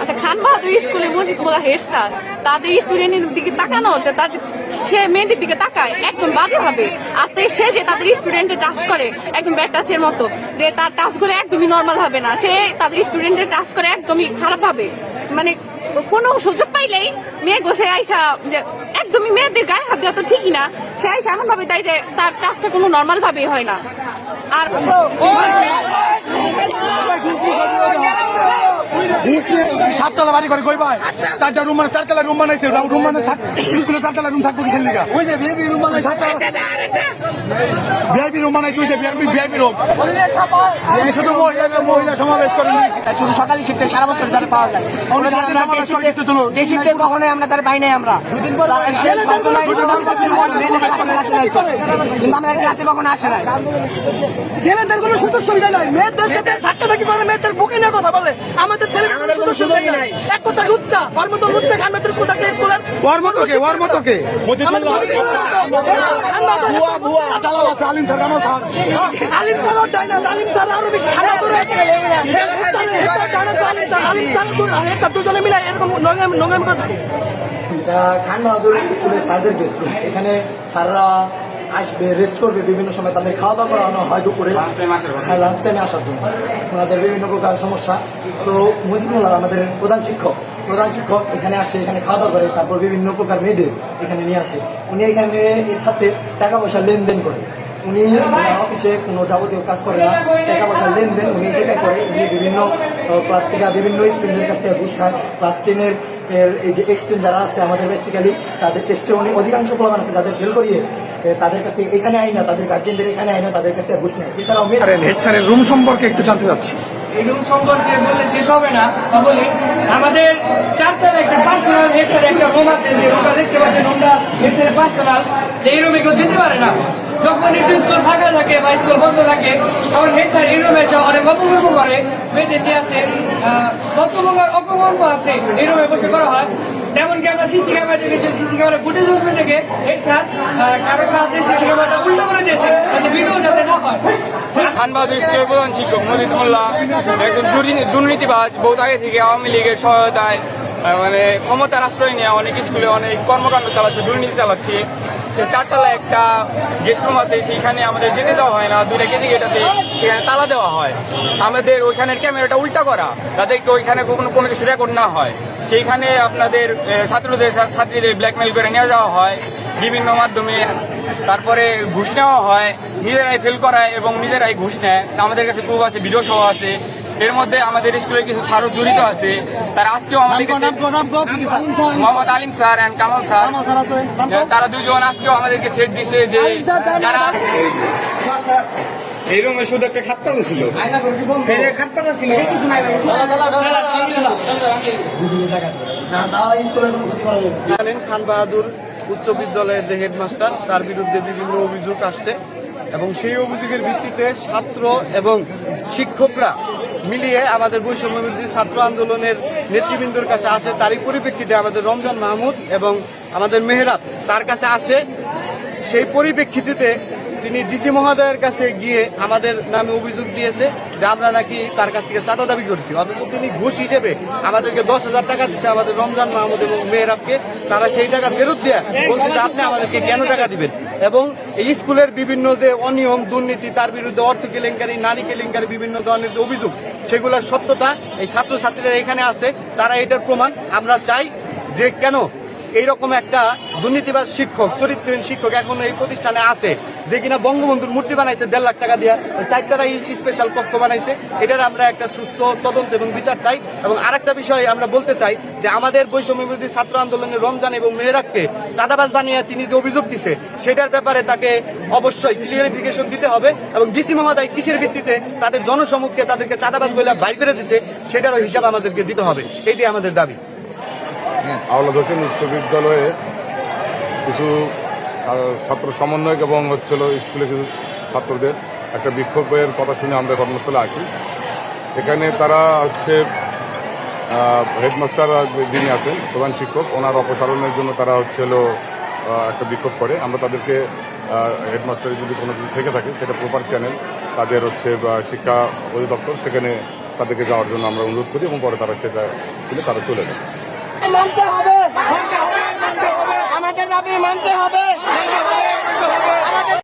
আচ্ছা স্কুলে head sir. স্টুডেন্টের দিকে তাকানো মেয়েদের দিকে তাকায়, একদম সে যে তাদের টাচ করে, একদম ব্যাড টাচের মতো, যে তার টাচ করে একদমই নর্মাল হবে না। সে তাদের টাচ করে একদমই খারাপ মানে কোনো সুযোগ পাইলেই মেয়ে গোসে আইসা যে একদমই মেয়েদের গায়ে হাত দেওয়া তো ঠিকই না সে আইসা এমন ভাবে তাই যে তার কাজটা কোনো নর্মাল ভাবেই হয় না আর সাততলা বাড়ি করে কই চারটা রুম মানে চারতলা রুম বানাইছে রুম মানে স্কুলে চারতলা রুম থাকব কিসের লিগা? ওই যে ভিআইপি রুম বানাইছে। ভিআইপি রুম বানাইছে ওই যে ভিআইপি ভিআইপি রুম শুধু মহিলা মহিলা সমাবেশ করেন। শুধু সকালে শিফটে সারা বছর তারা পাওয়া যায়। ডে শিফটে কখনোই আমরা তারা পাই নাই আমরা। নাই। তো। কিন্তু আমাদের ক্লাসে কখনো আসে নাই। ছেলেদের কোনো সুযোগ সুবিধা নাই। মেয়েদের সাথে ধাক্কা ধাক্কি করে মেয়েদের বুকে নিয়ে কথা বলে। আমাদের ছেলেদের কোনো সুযোগ সুবিধা নাই। এক কথা লুচ্চা। ওর মতো লুচ্চা খান মেয়েদের স্কুল থাকলে স্কুলের? ওর মতো কে ওর মতো কে আমাদের বুয়া বুয়া। আদালত আছে আলিম স্যার আমার স্যার। আলিম স্যার ওটাই না। আলিম স্যার আরও বেশি খারাপ করে আলিম স্যার দুজনে মিলে এরকম নোংেম নোংেম করে থাকে। খান বাহাদুর স্কুলের স্যারদের গেস্ট এখানে স্যাররা আসবে রেস্ট করবে বিভিন্ন সময় তাদের খাওয়া দাওয়া করানো হয় দুপুরে। হ্যাঁ লাঞ্চ টাইমে আসার জন্য। ওনাদের বিভিন্ন প্রকার সমস্যা। তো মুজিবুল্লাহ আমাদের প্রধান শিক্ষক। প্রধান শিক্ষক এখানে আসে এখানে খাওয়া দাওয়া করে তারপর বিভিন্ন প্রকার মেয়েদের এখানে নিয়ে আসে। উনি এখানে এর সাথে টাকা পয়সা লেনদেন করে। উনি অফিসে কোনো যাবতীয় কাজ করে না। টাকা পয়সা লেনদেন উনি যেটা করে উনি বিভিন্ন ক্লাস থেকে বিভিন্ন স্টুডেন্টের কাছ থেকে ঘুষ খায়। ক্লাস টেনের এই যে এক্সটেন্ড যারা আছে আমাদের বেসিক্যালি তাদের টেস্টে উনি অধিকাংশ প্রমাণ আছে যাদের ফেল করিয়ে তাদের কাছ থেকে এখানে আই না তাদের গার্জেনদের এখানে আই না তাদের কাছ থেকে ঘুষ নেয় এছাড়াও হেড স্যারের রুম সম্পর্কে একটু জানতে চাচ্ছি। এগুলো সম্পর্কে বললে শেষ হবে না বলি আমাদের চারতলা একটা পার্সোনাল হেডসেট একটা রুম আছে যে রুমটা দেখতে পাচ্ছেন রুমটা হেডসেট পার্সোনাল এই রুমে কেউ যেতে পারে না। যখন একটু স্কুল ফাঁকা থাকে বা স্কুল বন্ধ থাকে তখন হেডসেট এই রুমে এসে অনেক অপকর্ম করে মেয়েদের যে আছে অপকর্ম অপকর্ম আছে এই রুমে বসে করা হয়। তেমনকি আমরা সিসি ক্যামেরা দেখেছি সিসি ক্যামেরা ফুটেজ উঠবে দেখে কারও সাথে সিসি ক্যামেরাটা উল্টো করে দিয়েছে, যাতে ভিডিও যাতে না হয়। স্কুলের প্রধান শিক্ষক আগে থেকে আওয়ামী লীগের সহায়তায় মানে ক্ষমতার আশ্রয় নিয়ে অনেক স্কুলে অনেক কর্মকাণ্ড চালাচ্ছে, দুর্নীতি চালাচ্ছে। সে চারতলায় একটা গেস্ট রুম আছে, সেইখানে আমাদের যেতে দেওয়া হয় না। দুইটা কেজি গেট আছে, সেখানে তালা দেওয়া হয়। আমাদের ওইখানের ক্যামেরাটা উল্টা করা যাদেরকে ওইখানে কোনো কোনো কিছু রেকর্ড না হয়। সেইখানে আপনাদের ছাত্রদের, ছাত্রীদের ব্ল্যাকমেল করে নিয়ে যাওয়া হয়। বিভিন্ন মাধ্যমে তারপরে ঘুষ নেওয়া হয়। নিজেরাই ফেল করায় এবং নিজেরাই ঘুষ নেয়। আমাদের কাছে প্রুফ আছে ভিডিও সহ আছে। এর মধ্যে আমাদের স্কুলে কিছু স্যারও জড়িত আছে। তারা আজকেও আমাদের Mohammad Alim sir and Kamal sir. তারা দুজন আজকেও আমাদেরকে থ্রেট দিছে যে যারা এই রুমে শুধু একটা খাতা ছিল স্কুলের খান বাহাদুর উচ্চ বিদ্যালয়ের যে হেডমাস্টার তার বিরুদ্ধে বিভিন্ন অভিযোগ আসছে। এবং সেই অভিযোগের ভিত্তিতে ছাত্র এবং শিক্ষকরা মিলিয়ে আমাদের বৈষম্য বিরোধী ছাত্র আন্দোলনের নেতৃবৃন্দর কাছে আসে, তারই পরিপ্রেক্ষিতে আমাদের রমজান মাহমুদ এবং আমাদের মেহরাব তার কাছে আসে। সেই পরিপ্রেক্ষিতে তিনি ডিসি মহোদয়ের কাছে গিয়ে আমাদের নামে অভিযোগ দিয়েছে যে আমরা নাকি তার কাছ থেকে চাঁদা দাবি করেছি। অথচ তিনি ঘুষ হিসেবে আমাদেরকে দশ হাজার টাকা দিচ্ছে আমাদের রমজান মাহমুদ এবং মেহরাবকে। তারা সেই টাকা ফেরত দেয়া বলছে যে আপনি আমাদেরকে কেন টাকা দিবেন? এবং এই স্কুলের বিভিন্ন যে অনিয়ম, দুর্নীতি, তার বিরুদ্ধে অর্থ কেলেঙ্কারি, নারী কেলেঙ্কারি, বিভিন্ন ধরনের যে অভিযোগ, সেগুলোর সত্যতা এই ছাত্রছাত্রীরা এখানে আছে তারা এটার প্রমাণ আমরা চাই যে কেন এইরকম একটা দুর্নীতিবাজ শিক্ষক, চরিত্রহীন শিক্ষক এখন এই প্রতিষ্ঠানে আছে, যে কিনা বঙ্গবন্ধুর মূর্তি বানাইছে দেড় লাখ টাকা দিয়া। চারটারা স্পেশাল কক্ষ বানাইছে। এটার আমরা একটা সুস্থ তদন্ত এবং বিচার চাই। এবং আরেকটা বিষয় আমরা বলতে চাই যে আমাদের বৈষম্য বিরোধী ছাত্র আন্দোলনের রমজান এবং মেহরাককে চাঁদাবাজ বানিয়ে তিনি যে অভিযোগ দিছে, সেটার ব্যাপারে তাকে অবশ্যই ক্লিয়ারিফিকেশন দিতে হবে। এবং ডিসি মহোদয় কিসের ভিত্তিতে তাদের জনসমুখে তাদেরকে চাঁদাবাজ বলে বাইর করে দিছে, সেটারও হিসাব আমাদেরকে দিতে হবে। এইটাই আমাদের দাবি। আওলাদ হোসেন উচ্চ বিদ্যালয়ে কিছু ছাত্র সমন্বয়ক এবং হচ্ছিল স্কুলে কিছু ছাত্রদের একটা বিক্ষোভের কথা শুনে আমরা ঘটনাস্থলে আসি। এখানে তারা হচ্ছে হেডমাস্টার যিনি আছেন প্রধান শিক্ষক ওনার অপসারণের জন্য তারা হচ্ছিল আহ, একটা বিক্ষোভ করে। আমরা তাদেরকে হেডমাস্টারের যদি কোনো কিছু থেকে থাকে সেটা প্রপার চ্যানেল তাদের হচ্ছে শিক্ষা অধিদপ্তর সেখানে তাদেরকে যাওয়ার জন্য আমরা অনুরোধ করি এবং পরে তারা সেটা তারা চলে যায় মানতে হবে। আমাদের দাবি মানতে হবে।